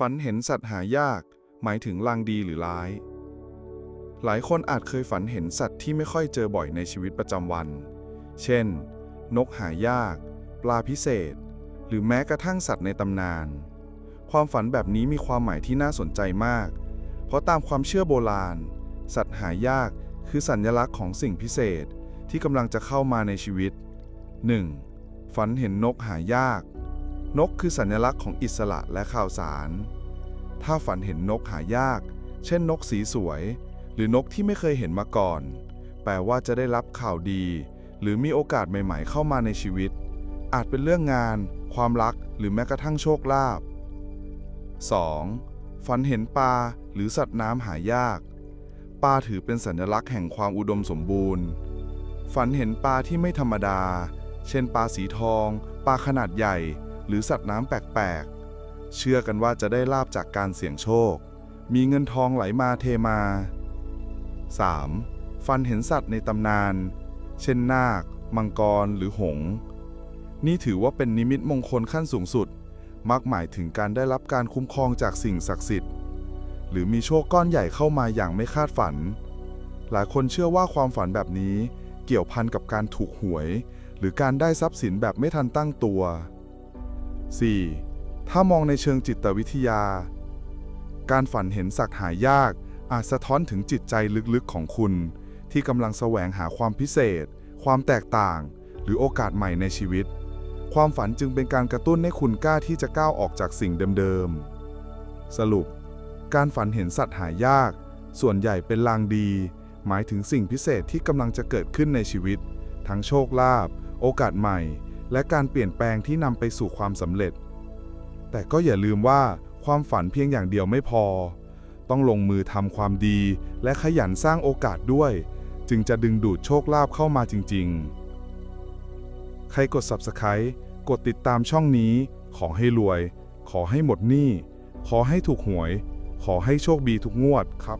ฝันเห็นสัตว์หายาก หมายถึงลางดีหรือร้าย หลายคนอาจเคยฝันเห็นสัตว์ที่ไม่ค่อยเจอบ่อยในชีวิตประจำวัน เช่น นกหายาก ปลาพิเศษ หรือแม้กระทั่งสัตว์ในตำนาน ความฝันแบบนี้มีความหมายที่น่าสนใจมาก เพราะตามความเชื่อโบราณ สัตว์หายากคือสัญลักษณ์ของสิ่งพิเศษที่กำลังจะเข้ามาในชีวิต 1. ฝันเห็นนกหายาก นกคือสัญลักษณ์ของอิสระและข่าวสาร ถ้าฝันเห็นนกหายาก เช่นนกสีสวย หรือนกที่ไม่เคยเห็นมาก่อน แปลว่าจะได้รับข่าวดี หรือมีโอกาสใหม่ ๆ เข้ามาในชีวิต อาจเป็นเรื่องงาน ความรัก หรือแม้กระทั่งโชคลาภ 2. ฝันเห็นปลาหรือสัตว์น้ำหายาก ปลาถือเป็นสัญลักษณ์แห่งความอุดมสมบูรณ์ ฝันเห็นปลาที่ไม่ธรรมดา เช่นปลาสีทอง ปลาขนาดใหญ่ หรือสัตว์น้ำแปลกๆ เชื่อกันว่าจะได้ลาบจากการเสี่ยงโชค มีเงินทองไหลมาเทมา 3. ฟันเห็นสัตว์ในตำนาน เช่นนาค มังกร หรือหงส์นี่ถือว่าเป็นนิมิตมงคลขั้นสูงสุด มักหมายถึงการได้รับการคุ้มครองจากสิ่งศักดิ์สิทธิ์ หรือมีโชคก้อนใหญ่เข้ามาอย่างไม่คาดฝัน หลายคนเชื่อว่าความฝันแบบนี้เกี่ยวพันกับการถูกหวย หรือการได้ทรัพย์สินแบบไม่ทันตั้งตัว 4. ถ้ามองในเชิงจิตวิทยา การฝันเห็นสัตว์หายาก อาจสะท้อนถึงจิตใจลึกๆของคุณ ที่กำลังแสวงหาความพิเศษ ความแตกต่าง หรือโอกาสใหม่ในชีวิต ความฝันจึงเป็นการกระตุ้นให้คุณกล้าที่จะก้าวออกจากสิ่งเดิมๆ สรุป การฝันเห็นสัตว์หายาก ส่วนใหญ่เป็นลางดี หมายถึงสิ่งพิเศษที่กำลังจะเกิดขึ้นในชีวิต ทั้งโชคลาภโอกาสใหม่ และการเปลี่ยนแปลงที่นำไปสู่ความสำเร็จ แต่ก็อย่าลืมว่าความฝันเพียงอย่างเดียวไม่พอ ต้องลงมือทำความดี และขยันสร้างโอกาสด้วย จึงจะดึงดูดโชคลาภเข้ามาจริง ๆ ใครกด Subscribe กดติดตามช่องนี้ ขอให้รวย ขอให้หมดหนี้ ขอให้ถูกหวย ขอให้โชคดีทุกงวดครับ